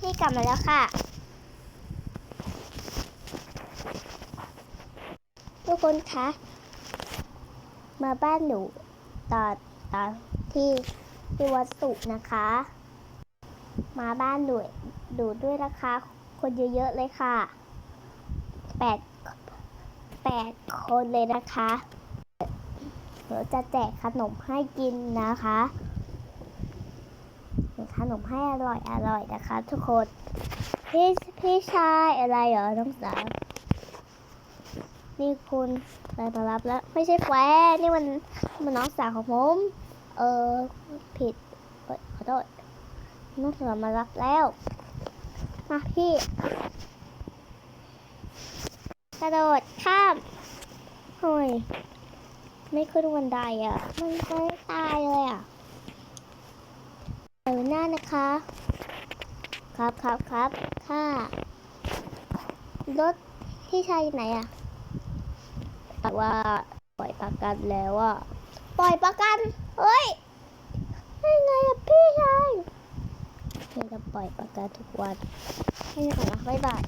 พี่กลับมาแล้วค่ะ ทุกคนคะ มาบ้านหนูตอนตอนที่ที่วัดสุนะคะ มาบ้านหนูดูด้วยนะคะ คนเยอะๆเลยค่ะแปดแปดคนเลยนะคะเดี๋ยวจะแจกขนมให้กินนะคะ ขนมให้อร่อยอร่อยนะคะทุกคน พี่พี่ชายอะไรเหรอน้องสาวนี่คุณไปมารับแล้ว ไม่ใช่แฟนนี่มันมันน้องสาวของผม เออผิดขอโทษน้องสาวมารับแล้ว มาพี่กระโดดข้ามเฮ้ยไม่ขึ้นบันไดอะ มันไม่ตายเลยอะ หน้านะคะ ครับครับครับค่ะรถพี่ชายไหนอะแต่ว่าปล่อยประกันแล้วอะปล่อยประกัน เฮ้ยได้ไงอะพี่ชายเราจะปล่อยประกันทุกวันให้ก่อนนะบ๊ายบาย